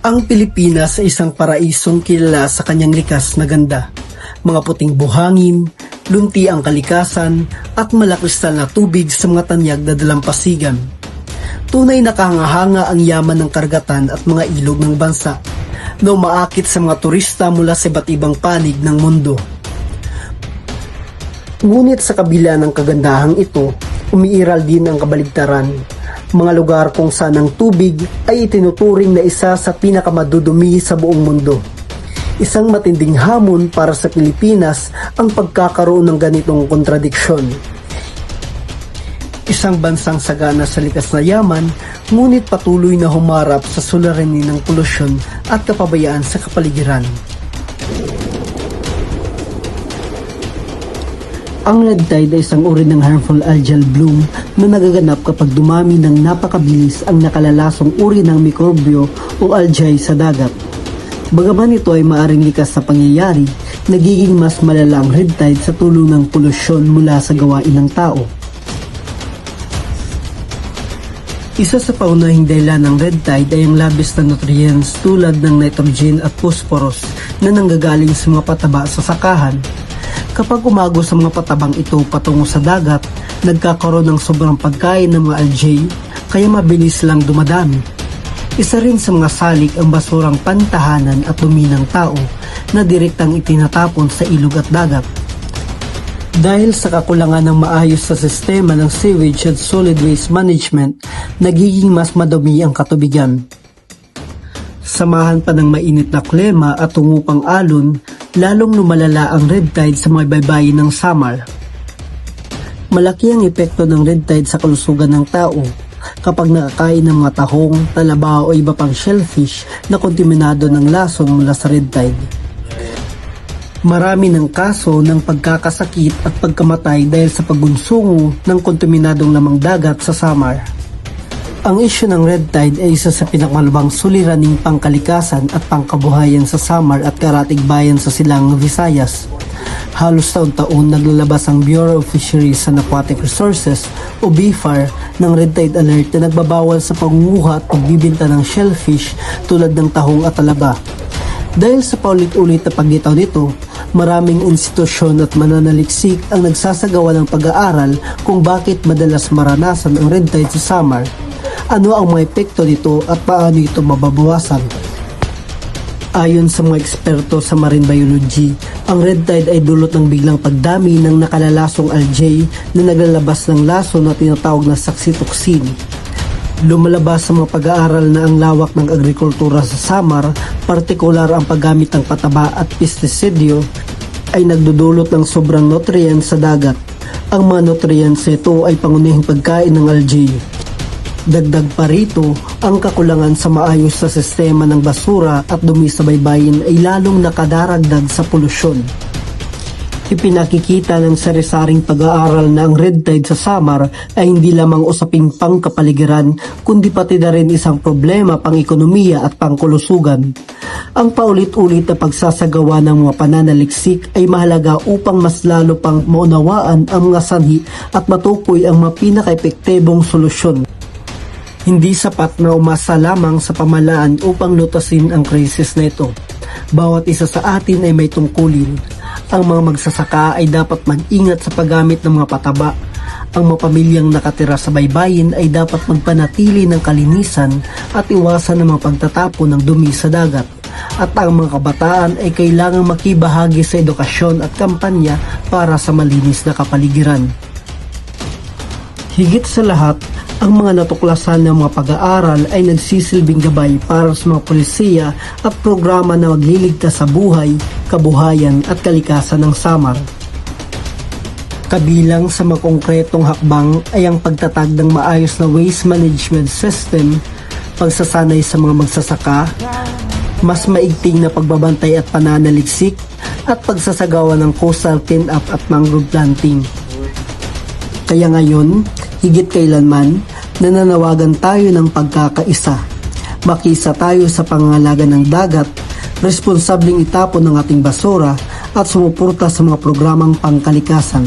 Ang Pilipinas ay isang paraisong kilala sa kanyang likas na ganda. Mga puting buhangin, lunti ang kalikasan, at malakristal na tubig sa mga tanyag na dalampasigan. Tunay na kahanga-hanga ang yaman ng karagatan at mga ilog ng bansa na umaakit sa mga turista mula sa iba't ibang panig ng mundo. Ngunit sa kabila ng kagandahang ito, umiiral din ang kabaligtaran. Mga lugar kung saan ang tubig ay itinuturing na isa sa pinakamadudumi sa buong mundo. Isang matinding hamon para sa Pilipinas ang pagkakaroon ng ganitong kontradiksyon. Isang bansang sagana sa likas na yaman, ngunit patuloy na humarap sa suliranin ng polusyon at kapabayaan sa kapaligiran. Ang red tide ay isang uri ng harmful algal bloom na nagaganap kapag dumami ng napakabilis ang nakalalasong uri ng mikrobyo o algae sa dagat. Bagaman ito ay maaring likas sa pangyayari, nagiging mas malala ang red tide sa tulong ng polusyon mula sa gawain ng tao. Isa sa paunahing dahilan ng red tide ay ang labis na nutrients tulad ng nitrogen at phosphorus na nanggagaling sa mga pataba sa sakahan. Kapag umago sa mga patabang ito patungo sa dagat, nagkakaroon ng sobrang pagkain ng mga algae kaya mabilis lang dumadami. Isa rin sa mga salik ang basurang pantahanan at dumi ng tao na direktang itinatapon sa ilog at dagat. Dahil sa kakulangan ng maayos sa sistema ng sewage at solid waste management, nagiging mas madumi ang katubigan. Samahan pa ng mainit na klima at tungupang alon, lalong lumalala ang red tide sa mga baybayin ng Samar. Malaki ang epekto ng red tide sa kalusugan ng tao kapag nakakain ng mga tahong, talaba o iba pang shellfish na kontaminado ng lason mula sa red tide. Marami ng kaso ng pagkakasakit at pagkamatay dahil sa pagunsungo ng kontaminadong lamang dagat sa Samar. Ang isyu ng red tide ay isa sa pinakamalabang suliraning pangkalikasan at pangkabuhayan sa Samar at karatig bayan sa silang Visayas. Halos taon-taon naglalabas ang Bureau of Fisheries and Aquatic Resources o BFAR ng red tide alert na nagbabawal sa pangunguha at pagbibinta ng shellfish tulad ng tahong at talaba. Dahil sa paulit-ulit na paglitaw nito, maraming institusyon at mananaliksik ang nagsasagawa ng pag-aaral kung bakit madalas maranasan ang red tide sa summer, ano ang mga epekto nito at paano ito mababawasan. Ayon sa mga eksperto sa marine biology, ang red tide ay dulot ng biglang pagdami ng nakalalasong algae na naglalabas ng laso na tinatawag na saxitoxin. Lumalabas sa mga pag-aaral na ang lawak ng agrikultura sa Samar, partikular ang paggamit ng pataba at pestisidyo, ay nagdudulot ng sobrang nutrients sa dagat. Ang mga nutrients ito ay pangunihing pagkain ng algae. Dagdag pa rito, ang kakulangan sa maayos sa sistema ng basura at dumi sa baybayin ay lalong nakadaragdag sa polusyon. Ipinakikita ng sarisaring pag-aaral na ang red tide sa Samar ay hindi lamang usaping pangkapaligiran kundi pati na rin isang problema pang ekonomiya at pangkulusugan. Ang paulit-ulit na pagsasagawa ng mga pananaliksik ay mahalaga upang mas lalo pang maunawaan ang mga sanhi at matukoy ang mga pinaka-epektibong solusyon. Hindi sapat na umasa lamang sa pamalaan upang lutasin ang krisis na ito. Bawat isa sa atin ay may tungkulin. Ang mga magsasaka ay dapat mag-ingat sa paggamit ng mga pataba. Ang mga pamilyang nakatira sa baybayin ay dapat magpanatili ng kalinisan at iwasan ng mga pagtatapon ng dumi sa dagat. At ang mga kabataan ay kailangang makibahagi sa edukasyon at kampanya para sa malinis na kapaligiran. Higit sa lahat, ang mga natuklasan ng mga pag-aaral ay nagsisilbing gabay para sa mga polisiya at programa na magliligtas sa buhay, kabuhayan at kalikasan ng Samar. Kabilang sa mga konkretong hakbang ay ang pagtatag ng maayos na waste management system, pagsasanay sa mga magsasaka, mas maigting na pagbabantay at pananaliksik, at pagsasagawa ng coastal cleanup at mangrove planting. Kaya ngayon, higit kailanman, nananawagan tayo ng pagkakaisa. Makisa tayo sa pangangalaga ng dagat, responsabling itapon ng ating basura at sumuporta sa mga programang pangkalikasan.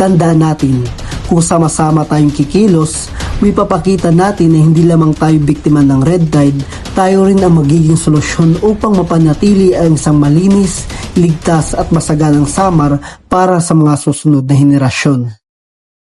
Tandaan natin, kung sama-sama tayong kikilos, may papakita natin na hindi lamang tayo biktima ng red tide, tayo rin ang magiging solusyon upang mapanatili ang isang malinis, ligtas at masaganang samar para sa mga susunod na henerasyon.